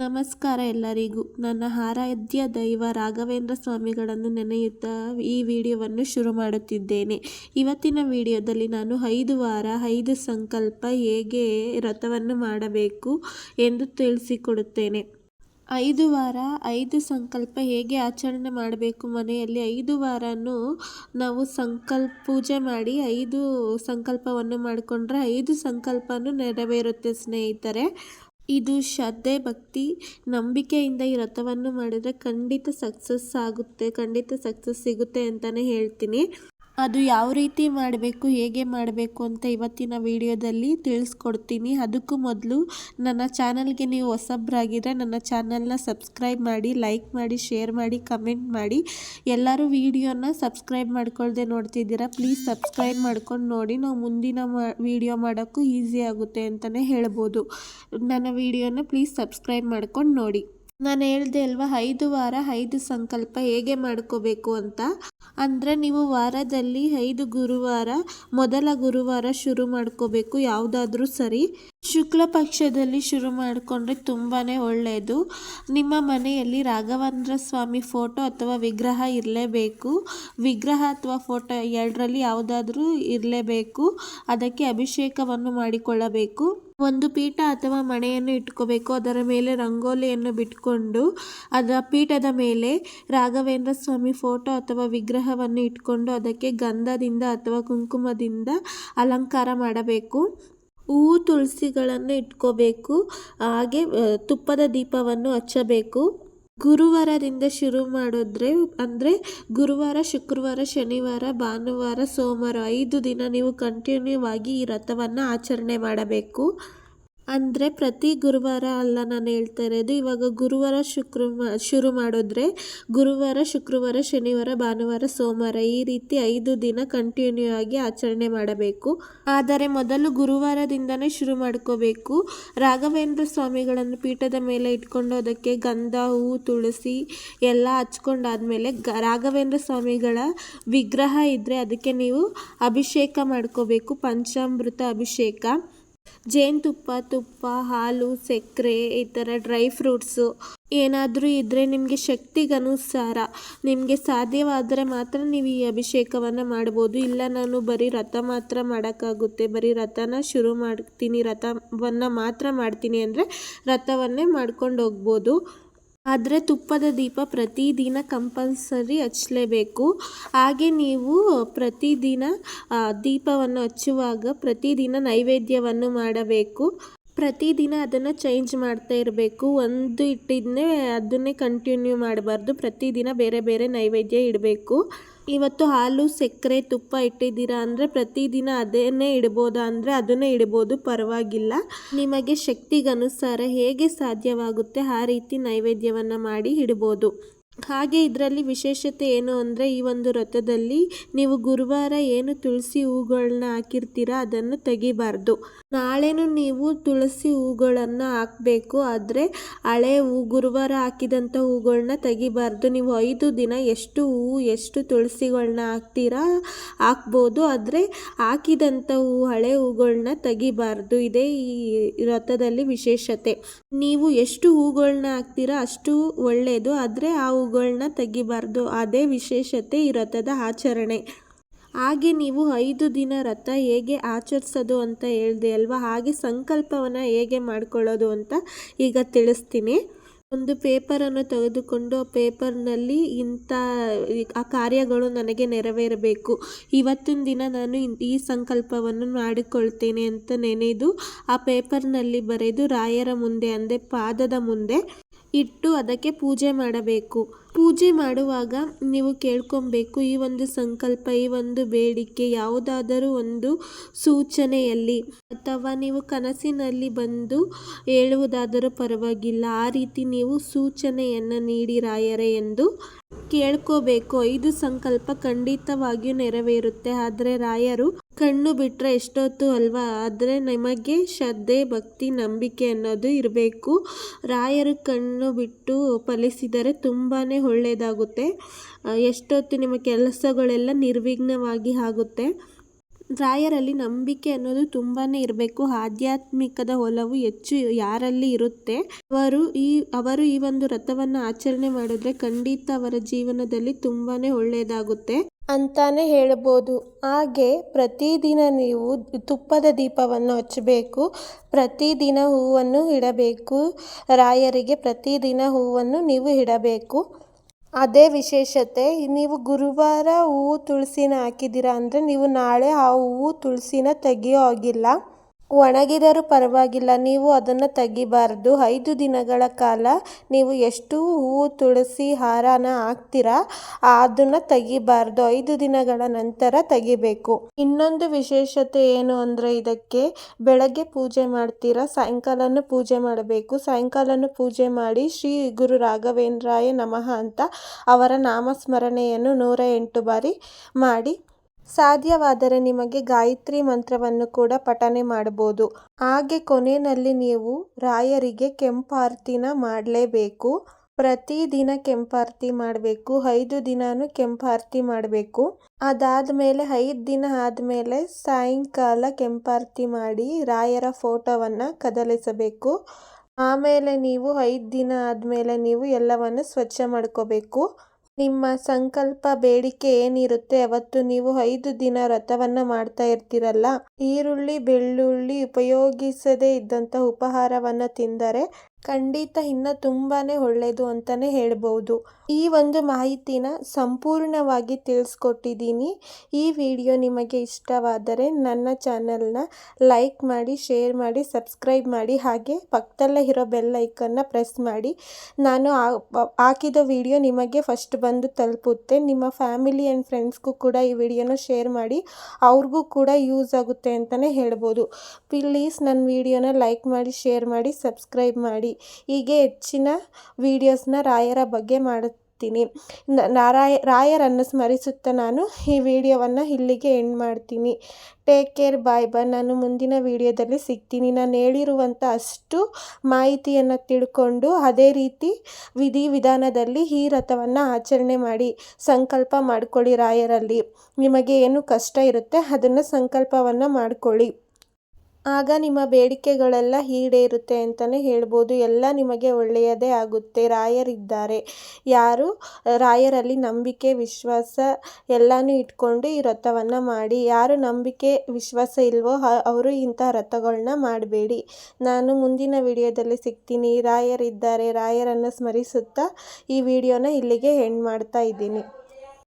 ನಮಸ್ಕಾರ ಎಲ್ಲರಿಗೂ. ನನ್ನ ಆರಾಧ್ಯ ದೈವ ರಾಘವೇಂದ್ರ ಸ್ವಾಮಿಗಳನ್ನು ನೆನೆಯುತ್ತಾ ಈ ವಿಡಿಯೋವನ್ನು ಶುರು ಮಾಡುತ್ತಿದ್ದೇನೆ. ಇವತ್ತಿನ ವಿಡಿಯೋದಲ್ಲಿ ನಾನು ಐದು ವಾರ, ಐದು ಸಂಕಲ್ಪ ಹೇಗೆ ರಥವನ್ನು ಮಾಡಬೇಕು ಎಂದು ತಿಳಿಸಿಕೊಡುತ್ತೇನೆ. ಐದು ವಾರ, ಐದು ಸಂಕಲ್ಪ ಹೇಗೆ ಆಚರಣೆ ಮಾಡಬೇಕು? ಮನೆಯಲ್ಲಿ ಐದು ವಾರನೂ ನಾವು ಸಂಕಲ್ಪ ಪೂಜೆ ಮಾಡಿ ಐದು ಸಂಕಲ್ಪವನ್ನು ಮಾಡಿಕೊಂಡ್ರೆ ಐದು ಸಂಕಲ್ಪನೂ ನೆರವೇರುತ್ತೆ ಸ್ನೇಹಿತರೆ. ಇದು ಶ್ರದ್ಧೆ, ಭಕ್ತಿ, ನಂಬಿಕೆಯಿಂದ ಈ ವ್ರತವನ್ನು ಮಾಡಿದರೆ ಖಂಡಿತ ಸಕ್ಸಸ್ ಆಗುತ್ತೆ, ಖಂಡಿತ ಸಕ್ಸಸ್ ಸಿಗುತ್ತೆ ಅಂತಲೇ ಹೇಳ್ತೀನಿ. ಅದು ಯಾವ ರೀತಿ ಮಾಡಬೇಕು, ಹೇಗೆ ಮಾಡಬೇಕು ಅಂತ ಇವತ್ತಿನ ವಿಡಿಯೋದಲ್ಲಿ ತಿಳಿಸ್ಕೊಡ್ತೀನಿ. ಅದಕ್ಕೂ ಮೊದಲು ನನ್ನ ಚಾನಲ್ಗೆ ನೀವು ಹೊಸಬ್ರಾಗಿದ್ರೆ ನನ್ನ ಚಾನಲ್ನ ಸಬ್ಸ್ಕ್ರೈಬ್ ಮಾಡಿ, ಲೈಕ್ ಮಾಡಿ, ಶೇರ್ ಮಾಡಿ, ಕಮೆಂಟ್ ಮಾಡಿ. ಎಲ್ಲರೂ ವಿಡಿಯೋನ ಸಬ್ಸ್ಕ್ರೈಬ್ ಮಾಡ್ಕೊಳ್ದೆ ನೋಡ್ತಿದ್ದೀರಾ, ಪ್ಲೀಸ್ ಸಬ್ಸ್ಕ್ರೈಬ್ ಮಾಡ್ಕೊಂಡು ನೋಡಿ. ನಾವು ಮುಂದಿನ ವಿಡಿಯೋ ಮಾಡೋಕ್ಕೂ ಈಸಿ ಆಗುತ್ತೆ ಅಂತಲೇ ಹೇಳ್ಬೋದು. ನನ್ನ ವಿಡಿಯೋನ ಪ್ಲೀಸ್ ಸಬ್ಸ್ಕ್ರೈಬ್ ಮಾಡ್ಕೊಂಡು ನೋಡಿ. ನಾನು ಹೇಳ್ದೆ ಅಲ್ವಾ, ಐದು ವಾರ ಐದು ಸಂಕಲ್ಪ ಹೇಗೆ ಮಾಡ್ಕೋಬೇಕು ಅಂತ? ಅಂದರೆ ನೀವು ವಾರದಲ್ಲಿ ಐದು ಗುರುವಾರ, ಮೊದಲ ಗುರುವಾರ ಶುರು ಮಾಡ್ಕೋಬೇಕು, ಯಾವುದಾದ್ರೂ ಸರಿ. ಶುಕ್ಲ ಪಕ್ಷದಲ್ಲಿ ಶುರು ಮಾಡಿಕೊಂಡ್ರೆ ತುಂಬಾ ಒಳ್ಳೆಯದು ನಿಮ್ಮ ಮನೆಯಲ್ಲಿ ರಾಘವೇಂದ್ರ ಸ್ವಾಮಿ ಫೋಟೋ ಅಥವಾ ವಿಗ್ರಹ ಇರಲೇಬೇಕು. ವಿಗ್ರಹ ಅಥವಾ ಫೋಟೋ ಎರಡರಲ್ಲಿ ಯಾವುದಾದ್ರೂ ಇರಲೇಬೇಕು. ಅದಕ್ಕೆ ಅಭಿಷೇಕವನ್ನು ಮಾಡಿಕೊಳ್ಳಬೇಕು. ಒಂದು ಪೀಠ ಅಥವಾ ಮಣೆಯನ್ನು ಇಟ್ಕೋಬೇಕು. ಅದರ ಮೇಲೆ ರಂಗೋಲಿಯನ್ನು ಬಿಟ್ಕೊಂಡು ಅದರ ಪೀಠದ ಮೇಲೆ ರಾಘವೇಂದ್ರ ಸ್ವಾಮಿ ಫೋಟೋ ಅಥವಾ ವಿಗ್ರಹವನ್ನು ಇಟ್ಕೊಂಡು ಅದಕ್ಕೆ ಗಂಧದಿಂದ ಅಥವಾ ಕುಂಕುಮದಿಂದ ಅಲಂಕಾರ ಮಾಡಬೇಕು. ಹೂವು ತುಳಸಿಗಳನ್ನು ಇಟ್ಕೋಬೇಕು. ಹಾಗೆ ತುಪ್ಪದ ದೀಪವನ್ನು ಹಚ್ಚಬೇಕು. ಗುರುವಾರದಿಂದ ಶುರು ಮಾಡಿದ್ರೆ, ಅಂದರೆ ಗುರುವಾರ, ಶುಕ್ರವಾರ, ಶನಿವಾರ, ಭಾನುವಾರ, ಸೋಮವಾರ ಐದು ದಿನ ನೀವು ಕಂಟಿನ್ಯೂ ಆಗಿ ಈ ವ್ರತವನ್ನು ಆಚರಣೆ ಮಾಡಬೇಕು. ಅಂದರೆ ಪ್ರತಿ ಗುರುವಾರ ಅಲ್ಲ ನಾನು ಹೇಳ್ತಾ ಇರೋದು, ಇವಾಗ ಗುರುವಾರ ಶುಕ್ರ ಶುರು ಮಾಡಿದ್ರೆ ಗುರುವಾರ, ಶುಕ್ರವಾರ, ಶನಿವಾರ, ಭಾನುವಾರ, ಸೋಮವಾರ ಈ ರೀತಿ ಐದು ದಿನ ಕಂಟಿನ್ಯೂ ಆಗಿ ಆಚರಣೆ ಮಾಡಬೇಕು. ಆದರೆ ಮೊದಲು ಗುರುವಾರದಿಂದನೇ ಶುರು ಮಾಡ್ಕೋಬೇಕು. ರಾಘವೇಂದ್ರ ಸ್ವಾಮಿಗಳನ್ನು ಪೀಠದ ಮೇಲೆ ಇಟ್ಕೊಂಡು ಅದಕ್ಕೆ ಗಂಧ, ಹೂ, ತುಳಸಿ ಎಲ್ಲ ಹಚ್ಕೊಂಡಾದ್ಮೇಲೆ ಗ, ರಾಘವೇಂದ್ರ ಸ್ವಾಮಿಗಳ ವಿಗ್ರಹ ಇದ್ದರೆ ಅದಕ್ಕೆ ನೀವು ಅಭಿಷೇಕ ಮಾಡ್ಕೋಬೇಕು, ಪಂಚಾಮೃತ ಅಭಿಷೇಕ. ಜೇನುತುಪ್ಪ ತುಪ್ಪ ಹಾಲು, ಸಕ್ಕರೆ, ಈ ಥರ ಡ್ರೈ ಫ್ರೂಟ್ಸು ಏನಾದರೂ ಇದ್ದರೆ ನಿಮಗೆ ಶಕ್ತಿಗನುಸಾರ, ನಿಮಗೆ ಸಾಧ್ಯವಾದರೆ ಮಾತ್ರ ನೀವು ಈ ಅಭಿಷೇಕವನ್ನು ಮಾಡ್ಬೋದು. ಇಲ್ಲ, ನಾನು ಬರೀ ರಥ ಮಾತ್ರ ಮಾಡೋಕ್ಕಾಗುತ್ತೆ. ಬರೀ ರಥನ ಶುರು ಮಾಡ್ತೀನಿ, ರಥವನ್ನು ಮಾತ್ರ ಮಾಡ್ತೀನಿ ಅಂದರೆ ರಥವನ್ನೇ ಮಾಡ್ಕೊಂಡು ಹೋಗ್ಬೋದು. ಆದರೆ ತುಪ್ಪದ ದೀಪ ಪ್ರತಿದಿನ ಕಂಪಲ್ಸರಿ ಹಚ್ಚಲೇಬೇಕು. ಹಾಗೆ ನೀವು ಪ್ರತಿದಿನ ದೀಪವನ್ನು ಹಚ್ಚುವಾಗ ಪ್ರತಿದಿನ ನೈವೇದ್ಯವನ್ನು ಮಾಡಬೇಕು. ಪ್ರತಿದಿನ ಅದನ್ನು ಚೇಂಜ್ ಮಾಡ್ತಾ ಇರಬೇಕು. ಒಂದು ಇಟ್ಟಿದ್ದನ್ನೇ ಅದನ್ನೇ ಕಂಟಿನ್ಯೂ ಮಾಡಬಾರ್ದು. ಪ್ರತಿದಿನ ಬೇರೆ ಬೇರೆ ನೈವೇದ್ಯ ಇಡಬೇಕು. ಇವತ್ತು ಹಾಲು, ಸಕ್ಕರೆ, ತುಪ್ಪ ಇಟ್ಟಿದ್ದೀರಾ ಅಂದರೆ ಪ್ರತಿದಿನ ಅದನ್ನೇ ಇಡ್ಬೋದಾ ಅಂದರೆ ಅದನ್ನೇ ಇಡ್ಬೋದು, ಪರವಾಗಿಲ್ಲ. ನಿಮಗೆ ಶಕ್ತಿಗನುಸಾರ ಹೇಗೆ ಸಾಧ್ಯವಾಗುತ್ತೆ ಆ ರೀತಿ ನೈವೇದ್ಯವನ್ನು ಮಾಡಿ ಇಡ್ಬೋದು. ಹಾಗೆ ಇದರಲ್ಲಿ ವಿಶೇಷತೆ ಏನು ಅಂದರೆ ಈ ಒಂದು ವ್ರತದಲ್ಲಿ ನೀವು ಗುರುವಾರ ಏನು ತುಳಸಿ ಹೂಗಳನ್ನ ಹಾಕಿರ್ತೀರ ಅದನ್ನು ತೆಗಿಬಾರ್ದು. ನಾಳೆನೂ ನೀವು ತುಳಸಿ ಹೂಗಳನ್ನು ಹಾಕಬೇಕು, ಆದರೆ ಹಳೆ ಹೂ, ಗುರುವಾರ ಹಾಕಿದಂಥ ಹೂಗಳನ್ನ ತೆಗಿಬಾರ್ದು. ನೀವು ಐದು ದಿನ ಎಷ್ಟು ಹೂವು ಎಷ್ಟು ತುಳಸಿಗಳನ್ನ ಹಾಕ್ತೀರಾ ಹಾಕ್ಬೋದು, ಆದರೆ ಹಾಕಿದಂಥ ಹೂ, ಹಳೆ ಹೂಗಳನ್ನ ತೆಗಿಬಾರ್ದು. ಇದೇ ಈ ವ್ರತದಲ್ಲಿ ವಿಶೇಷತೆ. ನೀವು ಎಷ್ಟು ಹೂಗಳನ್ನ ಹಾಕ್ತೀರಾ ಅಷ್ಟು ಒಳ್ಳೆಯದು ಆದರೆ ಆ ಹೂಗಳನ್ನ ತೆಗಿಬಾರ್ದು. ಅದೇ ವಿಶೇಷತೆ ಈ ರಥದ ಆಚರಣೆ. ಹಾಗೆ ನೀವು ಐದು ದಿನ ರಥ ಹೇಗೆ ಆಚರಿಸೋದು ಅಂತ ಹೇಳಿದೆ ಅಲ್ವಾ? ಹಾಗೆ ಸಂಕಲ್ಪವನ್ನು ಹೇಗೆ ಮಾಡ್ಕೊಳ್ಳೋದು ಅಂತ ಈಗ ತಿಳಿಸ್ತೀನಿ. ಒಂದು ಪೇಪರನ್ನು ತೆಗೆದುಕೊಂಡು ಆ ಪೇಪರ್ನಲ್ಲಿ ಇಂಥ ಆ ಕಾರ್ಯಗಳು ನನಗೆ ನೆರವೇರಬೇಕು. ಇವತ್ತಿನ ದಿನ ನಾನು ಈ ಸಂಕಲ್ಪವನ್ನು ಮಾಡಿಕೊಳ್ತೇನೆ ಅಂತ ನೆನೆದು ಆ ಪೇಪರ್ನಲ್ಲಿ ಬರೆದು ರಾಯರ ಮುಂದೆ ಅಂದರೆ ಪಾದದ ಮುಂದೆ ಇಟ್ಟು ಅದಕ್ಕೆ ಪೂಜೆ ಮಾಡಬೇಕು. ಪೂಜೆ ಮಾಡುವಾಗ ನೀವು ಕೇಳ್ಕೊಬೇಕು, ಈ ಒಂದು ಸಂಕಲ್ಪ, ಈ ಒಂದು ಬೇಡಿಕೆ ಯಾವುದಾದರೂ ಒಂದು ಸೂಚನೆಯಲ್ಲಿ ಅಥವಾ ನೀವು ಕನಸಿನಲ್ಲಿ ಬಂದು ಹೇಳುವುದಾದರೂ ಪರವಾಗಿಲ್ಲ. ಆ ರೀತಿ ನೀವು ಸೂಚನೆಯನ್ನು ನೀಡಿ ರಾಯರೇ ಎಂದು ಕೇಳ್ಕೋಬೇಕು. ಐದು ಸಂಕಲ್ಪ ಖಂಡಿತವಾಗಿಯೂ ನೆರವೇರುತ್ತೆ. ಆದರೆ ರಾಯರು ಕಣ್ಣು ಬಿಟ್ಟರೆ ಎಷ್ಟೊತ್ತು ಅಲ್ವಾ? ಆದರೆ ನಿಮಗೆ ಶ್ರದ್ಧೆ, ಭಕ್ತಿ, ನಂಬಿಕೆ ಅನ್ನೋದು ಇರಬೇಕು. ರಾಯರು ಕಣ್ಣು ಬಿಟ್ಟು ಫಲಿಸಿದರೆ ತುಂಬಾ ಒಳ್ಳೆಯದಾಗುತ್ತೆ. ಎಷ್ಟೊತ್ತು ನಿಮ್ಮ ಕೆಲಸಗಳೆಲ್ಲ ನಿರ್ವಿಘ್ನವಾಗಿ ಆಗುತ್ತೆ. ರಾಯರಲ್ಲಿ ನಂಬಿಕೆ ಅನ್ನೋದು ತುಂಬಾ ಇರಬೇಕು. ಆಧ್ಯಾತ್ಮಿಕದ ಒಲವು ಹೆಚ್ಚು ಯಾರಲ್ಲಿ ಇರುತ್ತೆ? ಅವರು ಈ ಅವರು ಈ ಒಂದು ರಥವನ್ನು ಆಚರಣೆ ಮಾಡಿದ್ರೆ ಖಂಡಿತ ಅವರ ಜೀವನದಲ್ಲಿ ತುಂಬಾ ಒಳ್ಳೆಯದಾಗುತ್ತೆ. ಅಂತಾನೆ ಹೇಳ್ಬೋದು. ಹಾಗೆ ಪ್ರತಿದಿನ ನೀವು ತುಪ್ಪದ ದೀಪವನ್ನು ಹಚ್ಚಬೇಕು. ಪ್ರತಿದಿನ ಹೂವನ್ನು ಇಡಬೇಕು. ರಾಯರಿಗೆ ಪ್ರತಿದಿನ ಹೂವನ್ನು ನೀವು ಇಡಬೇಕು. ಅದೇ ವಿಶೇಷತೆ, ನೀವು ಗುರುವಾರ ಹೂವು ತುಳಸಿನ ಹಾಕಿದ್ದೀರಾ ಅಂದರೆ ನೀವು ನಾಳೆ ಆ ಹೂವು ತುಳಸಿನ ತೆಗೆಯೋ ಹಾಗಿಲ್ಲ. ಒಣಗಿದರೂ ಪರವಾಗಿಲ್ಲ, ನೀವು ಅದನ್ನು ತೆಗಿಬಾರ್ದು. ಐದು ದಿನಗಳ ಕಾಲ ನೀವು ಎಷ್ಟು ಹೂವು, ತುಳಸಿ, ಹಾರನ ಹಾಕ್ತೀರಾ, ಅದನ್ನು ತೆಗಿಬಾರ್ದು. ಐದು ದಿನಗಳ ನಂತರ ತೆಗಿಬೇಕು. ಇನ್ನೊಂದು ವಿಶೇಷತೆ ಏನು ಅಂದರೆ, ಇದಕ್ಕೆ ಬೆಳಗ್ಗೆ ಪೂಜೆ ಮಾಡ್ತೀರಾ, ಸಾಯಂಕಾಲನೂ ಪೂಜೆ ಮಾಡಬೇಕು. ಸಾಯಂಕಾಲನೂ ಪೂಜೆ ಮಾಡಿ ಶ್ರೀ ಗುರು ರಾಘವೇಂದ್ರಾಯ ನಮಃ ಅಂತ ಅವರ ನಾಮಸ್ಮರಣೆಯನ್ನು ನೂರ ಎಂಟು ಬಾರಿ ಮಾಡಿ ಸಾಧ್ಯವಾದರೆ ನಿಮಗೆ ಗಾಯತ್ರಿ ಮಂತ್ರವನ್ನು ಕೂಡ ಪಠನೆ ಮಾಡಬಹುದು. ಹಾಗೆ ಕೊನೆಯಲ್ಲಿ ನೀವು ರಾಯರಿಗೆ ಕೆಂಪಾರ್ತಿನ ಮಾಡಲೇಬೇಕು. ಪ್ರತಿದಿನ ಕೆಂಪಾರ್ತಿ ಮಾಡಬೇಕು. ಐದು ದಿನಾನು ಕೆಂಪಾರ್ತಿ ಮಾಡಬೇಕು. ಅದಾದ ಮೇಲೆ ಐದು ದಿನ ಆದಮೇಲೆ ಸಾಯಂಕಾಲ ಕೆಂಪಾರ್ತಿ ಮಾಡಿ ರಾಯರ ಫೋಟೋವನ್ನು ಕದಲಿಸಬೇಕು. ಆಮೇಲೆ ನೀವು ಐದು ದಿನ ಆದಮೇಲೆ ನೀವು ಎಲ್ಲವನ್ನು ಸ್ವಚ್ಛ ಮಾಡ್ಕೋಬೇಕು. ನಿಮ್ಮ ಸಂಕಲ್ಪ, ಬೇಡಿಕೆ ಏನಿರುತ್ತೆ ಅವತ್ತು ನೀವು ಐದು ದಿನ ವ್ರತವನ್ನ ಮಾಡ್ತಾ ಇರ್ತೀರಲ್ಲ, ಈರುಳ್ಳಿ, ಬೆಳ್ಳುಳ್ಳಿ ಉಪಯೋಗಿಸದೇ ಇದ್ದಂಥ ಉಪಹಾರವನ್ನ ತಿಂದರೆ ಖಂಡಿತ ಇನ್ನ ತುಂಬಾ ಒಳ್ಳೆಯದು ಅಂತಲೇ ಹೇಳ್ಬೋದು. ಈ ಒಂದು ಮಾಹಿತಿನ ಸಂಪೂರ್ಣವಾಗಿ ತಿಳಿಸ್ಕೊಟ್ಟಿದ್ದೀನಿ. ಈ ವಿಡಿಯೋ ನಿಮಗೆ ಇಷ್ಟವಾದರೆ ನನ್ನ ಚಾನಲ್ನ ಲೈಕ್ ಮಾಡಿ, ಶೇರ್ ಮಾಡಿ, ಸಬ್ಸ್ಕ್ರೈಬ್ ಮಾಡಿ, ಹಾಗೆ ಪಕ್ಕದಲ್ಲೇ ಇರೋ ಬೆಲ್ ಐಕನ್ನ ಪ್ರೆಸ್ ಮಾಡಿ. ನಾನು ಹಾಕಿದ ವಿಡಿಯೋ ನಿಮಗೆ ಫಸ್ಟ್ ಬಂದು ತಲುಪುತ್ತೆ. ನಿಮ್ಮ ಫ್ಯಾಮಿಲಿ ಆ್ಯಂಡ್ ಫ್ರೆಂಡ್ಸ್ಗೂ ಕೂಡ ಈ ವಿಡಿಯೋನ ಶೇರ್ ಮಾಡಿ, ಅವ್ರಿಗೂ ಕೂಡ ಯೂಸ್ ಆಗುತ್ತೆ ಅಂತಲೇ ಹೇಳ್ಬೋದು. ಪ್ಲೀಸ್ ನನ್ನ ವಿಡಿಯೋನ ಲೈಕ್ ಮಾಡಿ, ಶೇರ್ ಮಾಡಿ, ಸಬ್ಸ್ಕ್ರೈಬ್ ಮಾಡಿ ಹೀಗೆ ಹೆಚ್ಚಿನ ವೀಡಿಯೋಸ್ನ ರಾಯರ ಬಗ್ಗೆ ಮಾಡುತ್ತೀನಿ. ನಾರಾಯ, ರಾಯರನ್ನು ಸ್ಮರಿಸುತ್ತಾ ನಾನು ಈ ವಿಡಿಯೋವನ್ನು ಇಲ್ಲಿಗೆ ಎಂಡ್ ಮಾಡ್ತೀನಿ. ಟೇಕ್ ಕೇರ್ ಬಾಯ್ ಬಾಯ್ ನಾನು ಮುಂದಿನ ವಿಡಿಯೋದಲ್ಲಿ ಸಿಗ್ತೀನಿ. ನಾನು ಹೇಳಿರುವಂಥ ಅಷ್ಟು ಮಾಹಿತಿಯನ್ನು ತಿಳ್ಕೊಂಡು ಅದೇ ರೀತಿ ವಿಧಿ ವಿಧಾನದಲ್ಲಿ ಈ ರಥವನ್ನು ಆಚರಣೆ ಮಾಡಿ ಸಂಕಲ್ಪ ಮಾಡ್ಕೊಳ್ಳಿ ರಾಯರಲ್ಲಿ. ನಿಮಗೆ ಏನು ಕಷ್ಟ ಇರುತ್ತೆ ಅದನ್ನು ಸಂಕಲ್ಪವನ್ನು ಮಾಡ್ಕೊಳ್ಳಿ. ಆಗ ನಿಮ್ಮ ಬೇಡಿಕೆಗಳೆಲ್ಲ ಈಡೇರುತ್ತೆ ಅಂತಲೇ ಹೇಳ್ಬೋದು. ಎಲ್ಲ ನಿಮಗೆ ಒಳ್ಳೆಯದೇ ಆಗುತ್ತೆ. ರಾಯರಿದ್ದಾರೆ. ಯಾರು? ರಾಯರಲ್ಲಿ ನಂಬಿಕೆ, ವಿಶ್ವಾಸ ಎಲ್ಲನೂ ಇಟ್ಕೊಂಡು ಈ ವ್ರತವನ್ನು ಮಾಡಿ. ಯಾರು ನಂಬಿಕೆ, ವಿಶ್ವಾಸ ಇಲ್ವೋ ಅವರು ಇಂಥ ವ್ರತಗಳನ್ನ ಮಾಡಬೇಡಿ. ನಾನು ಮುಂದಿನ ವಿಡಿಯೋದಲ್ಲಿ ಸಿಗ್ತೀನಿ. ರಾಯರಿದ್ದಾರೆ. ರಾಯರನ್ನು ಸ್ಮರಿಸುತ್ತಾ ಈ ವಿಡಿಯೋನ ಇಲ್ಲಿಗೆ ಎಂಡ್ ಮಾಡ್ತಾ ಇದ್ದೀನಿ.